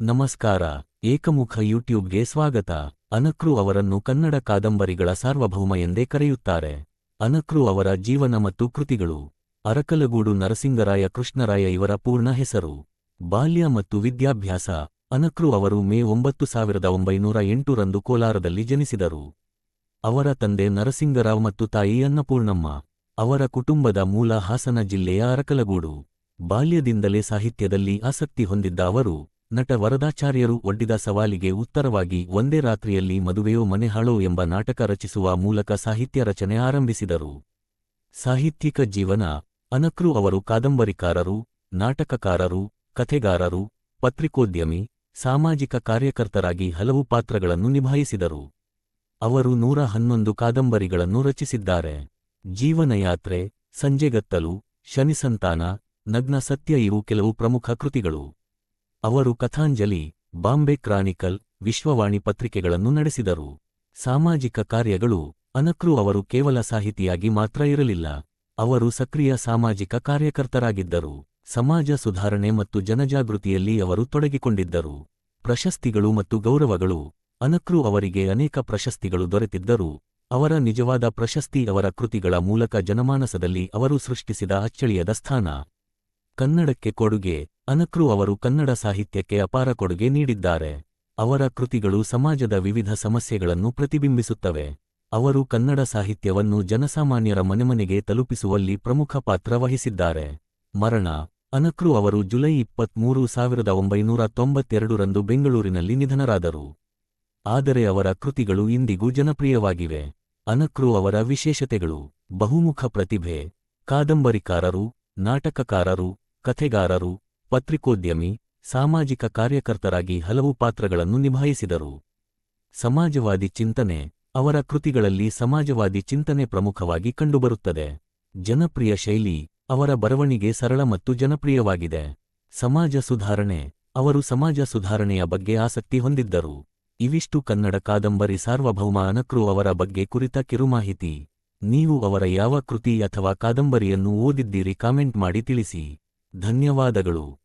ನಮಸ್ಕಾರ, ಏಕಮುಖ ಯೂಟ್ಯೂಬ್ಗೆ ಸ್ವಾಗತ. ಅನಕ್ರು ಅವರನ್ನು ಕನ್ನಡ ಕಾದಂಬರಿಗಳ ಸಾರ್ವಭೌಮ ಎಂದೇ ಕರೆಯುತ್ತಾರೆ. ಅನಕ್ರು ಅವರ ಜೀವನ ಮತ್ತು ಕೃತಿಗಳು. ಅರಕಲಗೂಡು ನರಸಿಂಗರಾಯ ಕೃಷ್ಣರಾಯ ಇವರ ಪೂರ್ಣ ಹೆಸರು. ಬಾಲ್ಯ ಮತ್ತು ವಿದ್ಯಾಭ್ಯಾಸ. ಅನಕ್ರು ಅವರು ಮೇ ಒಂಬತ್ತು ಸಾವಿರದ ಒಂಬೈನೂರ ಎಂಟುರಂದು ಕೋಲಾರದಲ್ಲಿ ಜನಿಸಿದರು. ಅವರ ತಂದೆ ನರಸಿಂಗರಾವ್ ಮತ್ತು ತಾಯಿ ಅನ್ನಪೂರ್ಣಮ್ಮ. ಅವರ ಕುಟುಂಬದ ಮೂಲ ಹಾಸನ ಜಿಲ್ಲೆಯ ಅರಕಲಗೂಡು. ಬಾಲ್ಯದಿಂದಲೇ ಸಾಹಿತ್ಯದಲ್ಲಿ ಆಸಕ್ತಿ ಹೊಂದಿದ್ದ ಅವರು ನಟ ವರದಾಚಾರ್ಯರು ಒಡ್ಡಿದ ಸವಾಲಿಗೆ ಉತ್ತರವಾಗಿ, ಒಂದೇ ರಾತ್ರಿಯಲ್ಲಿ ಮದುವೆಯೋ ಮನೆಹಾಳೋ ಎಂಬ ನಾಟಕ ರಚಿಸುವ ಮೂಲಕ ಸಾಹಿತ್ಯ ರಚನೆ ಆರಂಭಿಸಿದರು. ಸಾಹಿತ್ಯಿಕ ಜೀವನ, ಅನಕ್ರು ಅವರು ಕಾದಂಬರಿಕಾರರು, ನಾಟಕಕಾರರು, ಕಥೆಗಾರರು, ಪತ್ರಿಕೋದ್ಯಮಿ, ಸಾಮಾಜಿಕ ಕಾರ್ಯಕರ್ತರಾಗಿ ಹಲವು ಪಾತ್ರಗಳನ್ನು ನಿಭಾಯಿಸಿದರು. ಅವರು ನೂರ ಹನ್ನೊಂದು ಕಾದಂಬರಿಗಳನ್ನು ರಚಿಸಿದ್ದಾರೆ. ಜೀವನಯಾತ್ರೆ, ಸಂಜೆಗತ್ತಲು, ಶನಿಸಂತಾನ, ನಗ್ನ ಸತ್ಯ ಇವು ಕೆಲವು ಪ್ರಮುಖ ಕೃತಿಗಳು. ಅವರು ಕಥಾಂಜಲಿ, ಬಾಂಬೆ ಕ್ರಾನಿಕಲ್, ವಿಶ್ವವಾಣಿ ಪತ್ರಿಕೆಗಳನ್ನು ನಡೆಸಿದರು. ಸಾಮಾಜಿಕ ಕಾರ್ಯಗಳು, ಅನಕ್ರು ಅವರು ಕೇವಲ ಸಾಹಿತಿಯಾಗಿ ಮಾತ್ರ ಇರಲಿಲ್ಲ. ಅವರು ಸಕ್ರಿಯ ಸಾಮಾಜಿಕ ಕಾರ್ಯಕರ್ತರಾಗಿದ್ದರು. ಸಮಾಜ ಸುಧಾರಣೆ ಮತ್ತು ಜನಜಾಗೃತಿಯಲ್ಲಿ ಅವರು ತೊಡಗಿಕೊಂಡಿದ್ದರು. ಪ್ರಶಸ್ತಿಗಳು ಮತ್ತು ಗೌರವಗಳು, ಅನಕ್ರು ಅವರಿಗೆ ಅನೇಕ ಪ್ರಶಸ್ತಿಗಳು ದೊರೆತಿದ್ದರು. ಅವರ ನಿಜವಾದ ಪ್ರಶಸ್ತಿ ಅವರ ಕೃತಿಗಳ ಮೂಲಕ ಜನಮಾನಸದಲ್ಲಿ ಅವರು ಸೃಷ್ಟಿಸಿದ ಅಚ್ಚಳಿಯದ ಸ್ಥಾನ. ಕನ್ನಡಕ್ಕೆ ಕೊಡುಗೆ ಅನಕ್ರು ಅವರು ಕನ್ನಡ ಸಾಹಿತ್ಯಕ್ಕೆ ಅಪಾರ ಕೊಡುಗೆ ನೀಡಿದ್ದಾರೆ. ಅವರ ಕೃತಿಗಳು ಸಮಾಜದ ವಿವಿಧ ಸಮಸ್ಯೆಗಳನ್ನು ಪ್ರತಿಬಿಂಬಿಸುತ್ತವೆ. ಅವರು ಕನ್ನಡ ಸಾಹಿತ್ಯವನ್ನು ಜನಸಾಮಾನ್ಯರ ಮನೆಮನೆಗೆ ತಲುಪಿಸುವಲ್ಲಿ ಪ್ರಮುಖ ಪಾತ್ರ ವಹಿಸಿದ್ದಾರೆ. ಮರಣ, ಅನಕ್ರು ಅವರು ಜುಲೈ ಇಪ್ಪತ್ಮೂರು ಸಾವಿರದ ಒಂಬೈನೂರ ತೊಂಬತ್ತೆರಡರಂದು ಬೆಂಗಳೂರಿನಲ್ಲಿ ನಿಧನರಾದರು. ಆದರೆ ಅವರ ಕೃತಿಗಳು ಇಂದಿಗೂ ಜನಪ್ರಿಯವಾಗಿವೆ. ಅನಕ್ರು ಅವರ ವಿಶೇಷತೆಗಳು, ಬಹುಮುಖ ಪ್ರತಿಭೆ, ಕಾದಂಬರಿಕಾರರು, ನಾಟಕಕಾರರು, ಕಥೆಗಾರರು ಪತ್ರಿಕೋದ್ಯಮಿ, ಸಾಮಾಜಿಕ ಕಾರ್ಯಕರ್ತರಾಗಿ ಹಲವು ಪಾತ್ರಗಳನ್ನು ನಿಭಾಯಿಸಿದರು. ಸಮಾಜವಾದಿ ಚಿಂತನೆ, ಅವರ ಕೃತಿಗಳಲ್ಲಿ ಸಮಾಜವಾದಿ ಚಿಂತನೆ ಪ್ರಮುಖವಾಗಿ ಕಂಡುಬರುತ್ತದೆ. ಜನಪ್ರಿಯ ಶೈಲಿ, ಅವರ ಬರವಣಿಗೆ ಸರಳ ಮತ್ತು ಜನಪ್ರಿಯವಾಗಿದೆ. ಸಮಾಜ ಸುಧಾರಣೆ, ಅವರು ಸಮಾಜ ಸುಧಾರಣೆಯ ಬಗ್ಗೆ ಆಸಕ್ತಿ ಹೊಂದಿದ್ದರು. ಇವಿಷ್ಟು ಕನ್ನಡ ಕಾದಂಬರಿ ಸಾರ್ವಭೌಮ ಅನಕ್ರು ಅವರ ಬಗ್ಗೆ ಕುರಿತ ಕಿರುಮಾಹಿತಿ. ನೀವು ಅವರ ಯಾವ ಕೃತಿ ಅಥವಾ ಕಾದಂಬರಿಯನ್ನು ಓದಿದ್ದೀರಿ ಕಾಮೆಂಟ್ ಮಾಡಿ ತಿಳಿಸಿ. ಧನ್ಯವಾದಗಳು.